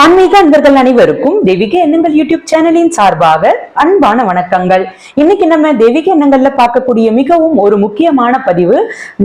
ஆன்மீக அன்பர்கள் அனைவருக்கும் தெய்வீக எண்ணங்கள் யூடியூப் சேனலின் சார்பாக அன்பான வணக்கங்கள். இன்னைக்கு நம்ம தெய்வீக எண்ணங்கள்ல பார்க்கக்கூடிய மிகவும் ஒரு முக்கியமான பதிவு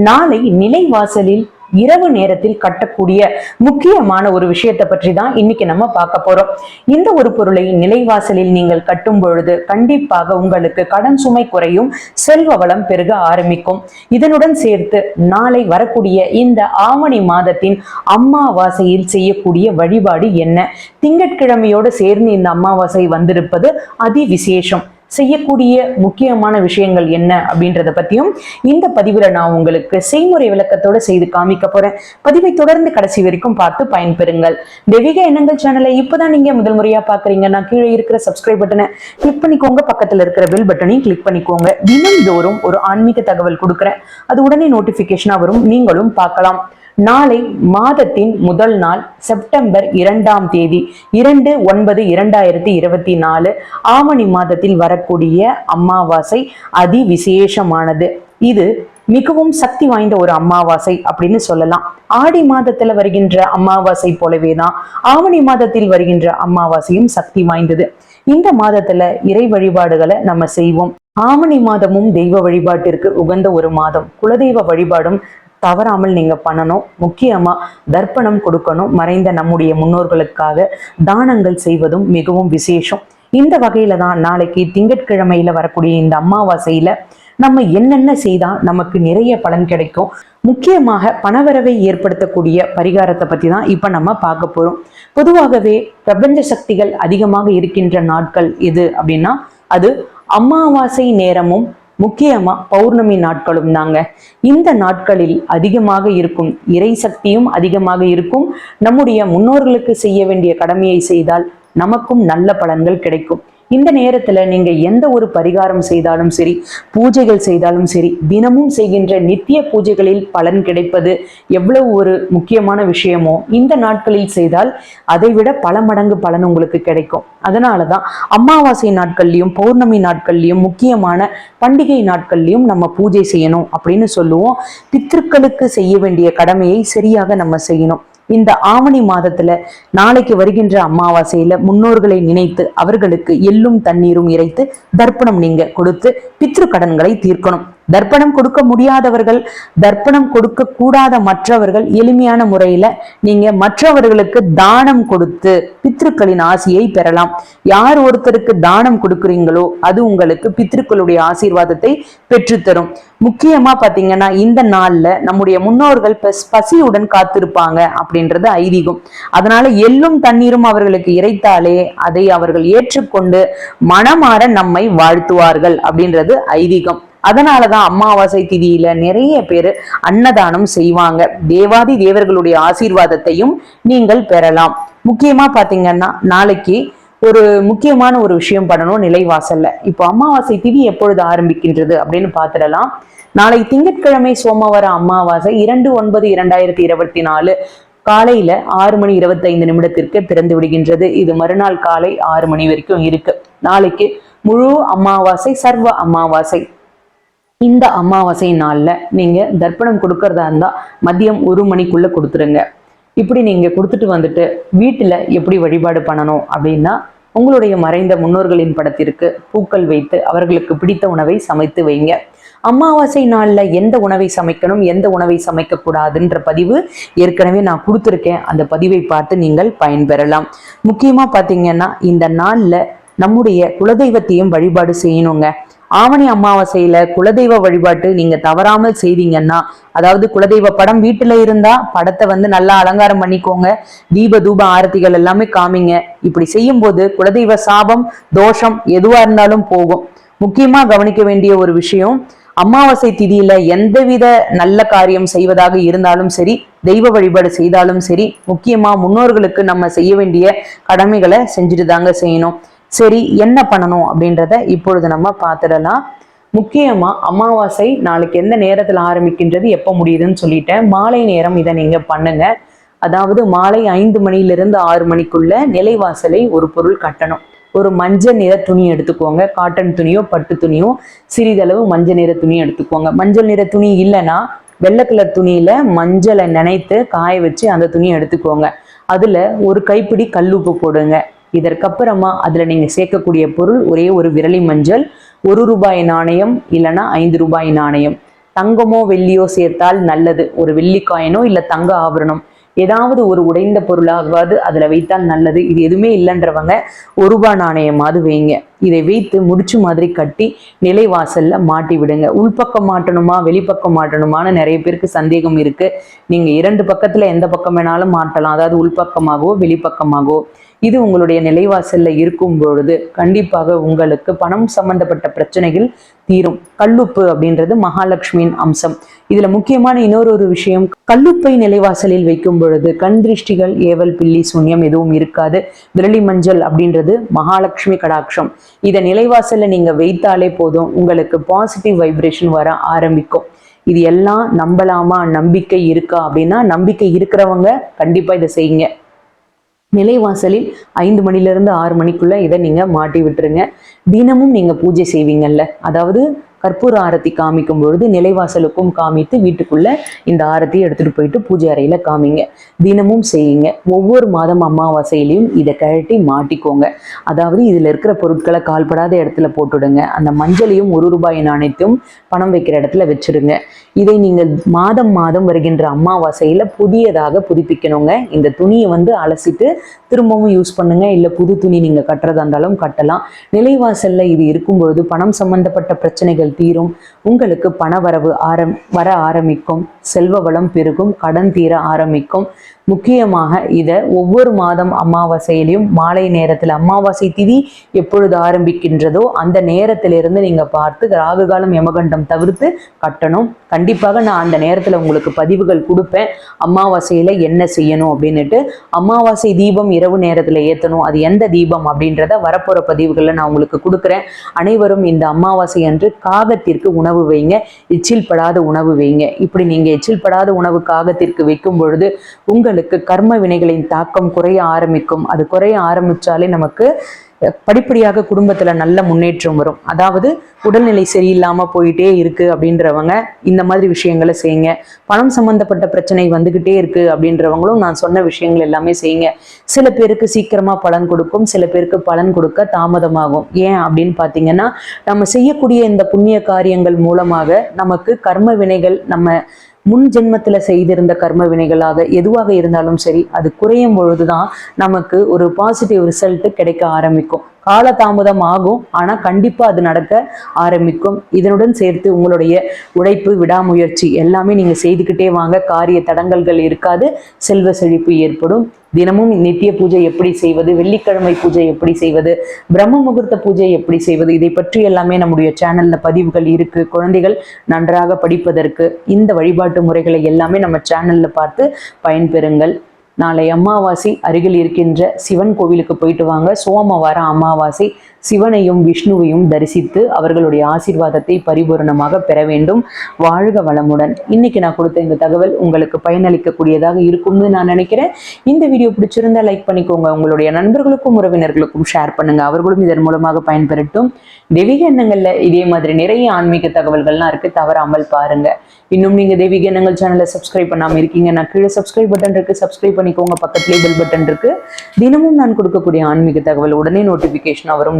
நாளை நிலைவாசலில் இரவு நேரத்தில் கட்டக்கூடிய முக்கியமான ஒரு விஷயத்தை பற்றி தான் இன்னைக்கு நம்ம பார்க்க போறோம். இந்த ஒரு பொருளை நிலைவாசலில் நீங்கள் கட்டும் பொழுது கண்டிப்பாக உங்களுக்கு கடன் சுமை குறையும் செல்வ வளம் பெருக ஆரம்பிக்கும். இதனுடன் சேர்த்து நாளை வரக்கூடிய இந்த ஆவணி மாதத்தின் அம்மாவாசையில் செய்யக்கூடிய வழிபாடு என்ன? திங்கட்கிழமையோடு சேர்ந்து இந்த அமாவாசை வந்திருப்பது அதி விசேஷம் செய்யக்கூடிய முக்கியமான விஷயங்கள் என்ன அப்படின்றத பத்தியும் இந்த பதிவுல நான் உங்களுக்கு செய்முறை விளக்கத்தோட செய்து காமிக்க போறேன். பதிவை தொடர்ந்து கடைசி வரைக்கும் பார்த்து பயன்பெறுங்கள். தெய்வீக எண்ணங்கள் சேனலை இப்பதான் நீங்க முதல் முறையா பாக்குறீங்கன்னா கீழே இருக்கிற சப்ஸ்கிரைப் பட்டனை கிளிக் பண்ணிக்கோங்க. பக்கத்துல இருக்கிற பெல் பட்டனையும் கிளிக் பண்ணிக்கோங்க. தினம்தோறும் ஒரு ஆன்மீக தகவல் கொடுக்குறேன். அது உடனே நோட்டிபிகேஷனா வரும். நீங்களும் பார்க்கலாம். நாளை மாதத்தின் முதல் நாள் செப்டம்பர் இரண்டாம் தேதி இரண்டு ஒன்பது இரண்டாயிரத்தி இருபத்தி நாலு ஆவணி மாதத்தில் வரக்கூடிய அமாவாசை அதி விசேஷமானது இது மிகவும் சக்தி வாய்ந்த ஒரு அமாவாசை அப்படின்னு சொல்லலாம். ஆடி மாதத்துல வருகின்ற அமாவாசை போலவே தான் ஆவணி மாதத்தில் வருகின்ற அமாவாசையும் சக்தி வாய்ந்தது. இந்த மாதத்துல இறை வழிபாடுகளை நம்ம செய்வோம். ஆவணி மாதமும் தெய்வ வழிபாட்டிற்கு உகந்த ஒரு மாதம். குலதெய்வ வழிபாடும் தவறாமல் நீங்க பண்ணணும். முக்கியமா தர்ப்பணம் கொடுக்கணும். மறைந்த நம்முடைய முன்னோர்களுக்காக தானங்கள் செய்வதும் மிகவும் விசேஷம். இந்த வகையில தான் நாளைக்கு திங்கட்கிழமையில வரக்கூடிய இந்த அமாவாசையில நம்ம என்னென்ன செய்தா நமக்கு நிறைய பலன் கிடைக்கும். முக்கியமாக பணவரவை ஏற்படுத்தக்கூடிய பரிகாரத்தை பத்தி தான் இப்ப நம்ம பார்க்க போறோம். பொதுவாகவே பிரபஞ்ச சக்திகள் அதிகமாக இருக்கின்ற நாட்கள் எது அப்படின்னா அது அமாவாசை நேரமும் முக்கியமா பௌர்ணமி நாட்களும் தாங்க. இந்த நாட்களில் அதிகமாக இருக்கும் இறை சக்தியும் அதிகமாக இருக்கும். நம்முடைய முன்னோர்களுக்கு செய்ய வேண்டிய கடமையை செய்தால் நமக்கும் நல்ல பலன்கள் கிடைக்கும். இந்த நேரத்துல நீங்க எந்த ஒரு பரிகாரம் செய்தாலும் சரி பூஜைகள் செய்தாலும் சரி தினமும் செய்கின்ற நித்திய பூஜைகளில் பலன் கிடைப்பது எவ்வளவு ஒரு முக்கியமான விஷயமோ இந்த நாட்களில் செய்தால் அதைவிட பல மடங்கு பலன் உங்களுக்கு கிடைக்கும். அதனாலதான் அமாவாசை நாட்கள்லயும் பௌர்ணமி நாட்கள்லயும் முக்கியமான பண்டிகை நாட்கள்லயும் நம்ம பூஜை செய்யணும் அப்படின்னு சொல்லுவோம். பித்திருக்களுக்கு செய்ய வேண்டிய கடமையை சரியாக நம்ம செய்யணும். இந்த ஆவணி மாதத்துல நாளைக்கு வருகின்ற அமாவாசையில முன்னோர்களை நினைத்து அவர்களுக்கு எள்ளும் தண்ணீரும் இறைத்து தர்ப்பணம் நீங்க கொடுத்து பித்ரு கடன்களை தீர்க்கணும். தர்ப்பணம் கொடுக்க முடியாதவர்கள் தர்ப்பணம் கொடுக்க கூடாத மற்றவர்கள் எளிமையான முறையில நீங்க மற்றவர்களுக்கு தானம் கொடுத்து பித்ருக்களின் ஆசியை பெறலாம். யார் ஒருத்தருக்கு தானம் கொடுக்குறீங்களோ அது உங்களுக்கு பித்ருக்களுடைய ஆசீர்வாதத்தை பெற்றுத்தரும். முக்கியமா பாத்தீங்கன்னா இந்த நாள்ல நம்முடைய முன்னோர்கள் பஸ்- பசியுடன் காத்திருப்பாங்க அப்படின்றது ஐதீகம். அதனால எள்ளும் தண்ணீரும் அவர்களுக்கு இறைத்தாலே அதை அவர்கள் ஏற்றுக்கொண்டு மனமாற நம்மை வாழ்த்துவார்கள் அப்படின்றது ஐதீகம். அதனாலதான் அமாவாசை திதியில நிறைய பேர் அன்னதானம் செய்வாங்க. தேவாதி தேவர்களுடைய ஆசீர்வாதத்தையும் நீங்கள் பெறலாம். முக்கியமா பாத்தீங்கன்னா நாளைக்கு ஒரு முக்கியமான ஒரு விஷயம் பண்ணணும் நிலைவாசல்ல. இப்போ அமாவாசை திதி எப்பொழுது ஆரம்பிக்கின்றது அப்படின்னு பார்த்துடலாம் நாளை திங்கட்கிழமை சோமவார அமாவாசை இரண்டு ஒன்பது இரண்டாயிரத்தி இருபத்தி நாலு காலையில ஆறு மணி இருபத்தைந்து நிமிடத்திற்கு திறந்து விடுகின்றது. இது மறுநாள் காலை ஆறு மணி வரைக்கும் இருக்கு. நாளைக்கு முழு அமாவாசை சர்வ அமாவாசை. இந்த அமாவாசை நாள்ல நீங்க தர்ப்பணம் கொடுக்கறதா இருந்தா மதியம் ஒரு மணிக்குள்ள கொடுத்துருங்க. இப்படி நீங்க கொடுத்துட்டு வந்துட்டு வீட்டுல எப்படி வழிபாடு பண்ணணும் அப்படின்னா உங்களுடைய மறைந்த முன்னோர்களின் படத்திற்கு பூக்கள் வைத்து அவர்களுக்கு பிடித்த உணவை சமைத்து வைங்க. அமாவாசை நாள்ல எந்த உணவை சமைக்கணும் எந்த உணவை சமைக்கக்கூடாதுன்ற பதிவு ஏற்கனவே நான் கொடுத்துருக்கேன். அந்த பதிவை பார்த்து நீங்கள் பயன்பெறலாம். முக்கியமா பாத்தீங்கன்னா இந்த நாள்ல நம்முடைய குலதெய்வத்தையும் வழிபாடு செய்யணுங்க. ஆவணி அமாவாசையில குலதெய்வ வழிபாட்டு நீங்க தவறாமல் செய்தீங்கன்னா அதாவது குலதெய்வ படம் வீட்டுல இருந்தா படத்தை வந்து நல்லா அலங்காரம் பண்ணிக்கோங்க தீப தூப ஆரத்திகள் எல்லாமே காமிங்க. இப்படி செய்யும்போது குலதெய்வ சாபம் தோஷம் எதுவா இருந்தாலும் போகும். முக்கியமா கவனிக்க வேண்டிய ஒரு விஷயம் அமாவாசை திதியில எந்தவித நல்ல காரியம் செய்வதாக இருந்தாலும் சரி தெய்வ வழிபாடு செய்தாலும் சரி முக்கியமா முன்னோர்களுக்கு நம்ம செய்ய வேண்டிய கடமைகளை செஞ்சுட்டு தாங்க செய்யணும். சரி என்ன பண்ணணும் அப்படின்றத இப்பொழுது நம்ம பார்த்துடலாம். முக்கியமா அமாவாசை நாளைக்கு எந்த நேரத்துல ஆரம்பிக்கின்றது எப்போ முடியுதுன்னு சொல்லிட்டேன். மாலை நேரம் இதை நீங்க பண்ணுங்க. அதாவது மாலை ஐந்து மணியிலிருந்து ஆறு மணிக்குள்ள நிலைவாசலை ஒரு பொருள் கட்டணும். ஒரு மஞ்சள் நிற துணி எடுத்துக்கோங்க. காட்டன் துணியோ பட்டு துணியோ சிறிதளவு மஞ்சள் நிற துணி எடுத்துக்கோங்க. மஞ்சள் நிற துணி இல்லைன்னா வெள்ளை கலர் துணியில மஞ்சளை நனைத்து காய வச்சு அந்த துணியை எடுத்துக்கோங்க. அதுல ஒரு கைப்பிடி கல்லுப்பு போடுங்க. இதற்கப்புறமா அதுல நீங்க சேர்க்கக்கூடிய பொருள் ஒரே ஒரு விரலி மஞ்சள் ஒரு ரூபாய் நாணயம் இல்லைன்னா ஐந்து ரூபாய் நாணயம். தங்கமோ வெள்ளியோ சேர்த்தால் நல்லது. ஒரு வெள்ளி காயினோ தங்க ஆபரணம். ஏதாவது ஒரு உடைந்த பொருளாகவாது அதுல வைத்தால் நல்லது. இது எதுவுமே இல்லைன்றவங்க ஒரு ரூபாய் நாணயமாவது வைங்க. இதை வைத்து முடிச்சு மாதிரி கட்டி நிலைவாசல்ல மாட்டி விடுங்க. உள்பக்கம் மாட்டணுமா வெளிப்பக்கம் மாட்டணுமான்னு நிறைய பேருக்கு சந்தேகம் இருக்கு. நீங்க இரண்டு பக்கத்துல எந்த பக்கம் வேணாலும் மாட்டலாம். அதாவது உள்பக்கமாகவோ வெளிப்பக்கமாகவோ. இது உங்களுடைய நிலைவாசல்ல இருக்கும் பொழுது கண்டிப்பாக உங்களுக்கு பணம் சம்பந்தப்பட்ட பிரச்சனைகள் தீரும். கல்லுப்பு அப்படின்றது மகாலட்சுமியின் அம்சம். இதுல முக்கியமான இன்னொரு ஒரு விஷயம் கல்லுப்பை நிலைவாசலில் வைக்கும் பொழுது கண் திருஷ்டிகள் ஏவல் பில்லி சூன்யம் எதுவும் இருக்காது. விரலி மஞ்சள் அப்படின்றது மகாலட்சுமி கடாட்சம். இதை நிலைவாசல்ல நீங்க வைத்தாலே போதும் உங்களுக்கு பாசிட்டிவ் வைப்ரேஷன் வர ஆரம்பிக்கும். இது எல்லாம் நம்பலாமா? நம்பிக்கை இருக்கா அப்படின்னா நம்பிக்கை இருக்கிறவங்க கண்டிப்பா இதை செய்யுங்க. நிலைவாசலில் ஐந்து மணிலிருந்து ஆறு மணிக்குள்ளே இதை நீங்க மாட்டி விட்டுருங்க. தினமும் நீங்க பூஜை செய்வீங்கல்ல? அதாவது கற்பூர ஆரத்தி காமிக்கும் பொழுது நிலைவாசலுக்கும் காமித்து வீட்டுக்குள்ள இந்த ஆரத்தி எடுத்துட்டு போயிட்டு பூஜை அறையில காமிங்க. தினமும் செய்யுங்க. ஒவ்வொரு மாதம் அமாவாசையிலையும் இதை கழட்டி மாட்டிக்கோங்க. அதாவது இதுல இருக்கிற பொருட்களை கால்படாத இடத்துல போட்டுடுங்க. அந்த மஞ்சளையும் ஒரு ரூபாய் நாணயத்தையும் பணம் வைக்கிற இடத்துல வச்சிடுங்க. இதை நீங்கள் மாதம் மாதம் வருகின்ற அமாவாசையில புதியதாக புதுப்பிக்கணுங்க. இந்த துணியை வந்து அலசிட்டு திரும்பவும் யூஸ் பண்ணுங்க. இல்ல புது துணி நீங்க கட்டுறதா இருந்தாலும் கட்டலாம். நிலைவாசல்ல இது இருக்கும்பொழுது பணம் சம்பந்தப்பட்ட பிரச்சனைகள் தீரும். உங்களுக்கு பணவரவு ஆரம் வர ஆரம்பிக்கும். செல்வ வளம் பெருகும் கடன் தீர ஆரம்பிக்கும். முக்கியமாக இதை ஒவ்வொரு மாதம் அமாவாசையிலையும் மாலை நேரத்தில் அமாவாசை திதி எப்பொழுது ஆரம்பிக்கின்றதோ அந்த நேரத்திலிருந்து நீங்க பார்த்து ராகு காலம் யமகண்டம் தவிர்த்து கட்டணும். கண்டிப்பாக நான் அந்த நேரத்தில் உங்களுக்கு பதிவுகள் கொடுப்பேன். அமாவாசையில் என்ன செய்யணும் அப்படின்னுட்டு அமாவாசை தீபம் இரவு நேரத்தில் ஏற்றணும் அது எந்த தீபம் அப்படின்றத வரப்போகிற பதிவுகளில் நான் உங்களுக்கு கொடுக்குறேன். அனைவரும் இந்த அமாவாசை அன்று காகத்திற்கு உணவு வைங்க. எச்சில் படாத உணவு வைங்க. இப்படி நீங்கள் எச்சில் படாத உணவு காகத்திற்கு வைக்கும் பொழுது உங்களுக்கு கர்ம வினைகளின் தாக்கம் குறைய ஆரம்பிக்கும். அது குறைய ஆரம்பிச்சாலே நமக்கு படிப்படியாக குடும்பத்துல நல்ல முன்னேற்றம் வரும். அதாவது உடல்நிலை சரியில்லாம போயிட்டே இருக்கு அப்படின்றவங்க இந்த மாதிரி விஷயங்களை செய்யுங்க. பணம் சம்பந்தப்பட்ட பிரச்சனை வந்துகிட்டே இருக்கு அப்படின்றவங்களும் நான் சொன்ன விஷயங்கள் எல்லாமே செய்யுங்க. சில பேருக்கு சீக்கிரமா பலன் கொடுக்கும் சில பேருக்கு பலன் கொடுக்க தாமதமாகும். ஏன் அப்படின்னு பாத்தீங்கன்னா நம்ம செய்யக்கூடிய இந்த புண்ணிய காரியங்கள் மூலமாக நமக்கு கர்ம வினைகள் நம்ம முன் ஜென்மத்தில் செய்திருந்த கர்ம வினைகளாக எதுவாக இருந்தாலும் சரி அது குறையும் பொழுதுதான் நமக்கு ஒரு பாசிட்டிவ் ரிசல்ட் கிடைக்க ஆரம்பிக்கும். காலதாமதம் ஆகும் ஆனால் கண்டிப்பாக அது நடக்க ஆரம்பிக்கும். இதனுடன் சேர்த்து உங்களுடைய உழைப்பு விடாமுயற்சி எல்லாமே நீங்கள் செய்துக்கிட்டே வாங்க. காரிய தடங்கல்கள் இருக்காது செல்வ செழிப்பு ஏற்படும். தினமும் நித்திய பூஜை எப்படி செய்வது வெள்ளிக்கிழமை பூஜை எப்படி செய்வது பிரம்ம முகூர்த்த பூஜை எப்படி செய்வது இதை பற்றி எல்லாமே நம்முடைய சேனல்ல பதிவுகள் இருக்கு. குழந்தைகள் நன்றாக படிப்பதற்கு இந்த வழிபாட்டு முறைகளை எல்லாமே நம்ம சேனல்ல பார்த்து பயன்பெறுங்கள். நாளை அமாவாசை அருகில் இருக்கின்ற சிவன் கோவிலுக்கு போயிட்டு வாங்க. சோமவார அமாவாசை சிவனையும் விஷ்ணுவையும் தரிசித்து அவர்களுடைய ஆசீர்வாதத்தை பரிபூரணமாக பெற வேண்டும். வாழ்க வளமுடன். இன்னைக்கு நான் கொடுத்த இந்த தகவல் உங்களுக்கு பயனளிக்கக்கூடியதாக இருக்கும்னு நான் நினைக்கிறேன். இந்த வீடியோ பிடிச்சிருந்தா லைக் பண்ணிக்கோங்க. உங்களுடைய நண்பர்களுக்கும் உறவினர்களுக்கும் ஷேர் பண்ணுங்க. அவர்களும் இதன் மூலமாக பயன்பெறட்டும். தெய்வீக எண்ணங்கள்ல இதே மாதிரி நிறைய ஆன்மீக தகவல்கள்லாம் இருக்கு. தவறாமல் பாருங்க. இன்னும் நீங்க தெய்வீக எண்ணங்கள் சேனலை சப்ஸ்கிரைப் பண்ணாம இருக்கீங்க நான் கீழே சப்ஸ்கிரைப் பட்டன் இருக்கு. சப்ஸ்கிரைப் பண்ணிக்கோங்க. பக்கத்துலேயே பெல் பட்டன் இருக்கு. தினமும் நான் கொடுக்கக்கூடிய ஆன்மீக தகவல் உடனே நோட்டிபிகேஷன் வரும்.